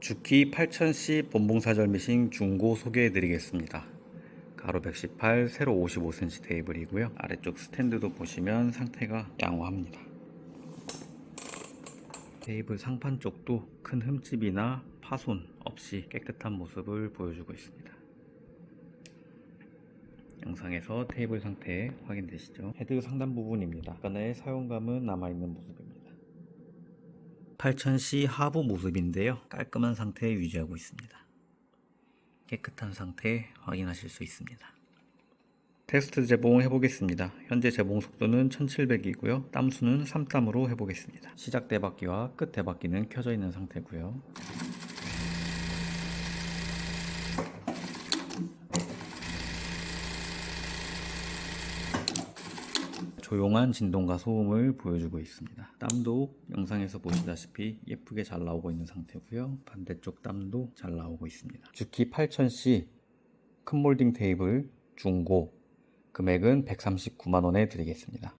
주키 8000C 본봉사절 미싱 중고 소개해 드리겠습니다. 가로 118, 세로 55cm 테이블이고요. 아래쪽 스탠드도 보시면 상태가 양호합니다. 테이블 상판 쪽도 큰 흠집이나 파손 없이 깨끗한 모습을 보여주고 있습니다. 영상에서 테이블 상태 확인되시죠? 헤드 상단 부분입니다. 약간의 사용감은 남아있는 모습입니다. 8000C 하부 모습인데요. 깔끔한 상태 유지하고 있습니다. 깨끗한 상태 확인하실 수 있습니다. 테스트 재봉 해보겠습니다. 현재 재봉 속도는 1700이고요. 땀수는 3땀으로 해보겠습니다. 시작 대바퀴와 끝 대바퀴는 켜져 있는 상태고요. 조용한 진동과 소음을 보여주고 있습니다. 땀도 영상에서 보시다시피 예쁘게 잘 나오고 있는 상태고요. 반대쪽 땀도 잘 나오고 있습니다. 주키 8000C 큰 몰딩 테이블 중고 금액은 139만 원에 드리겠습니다.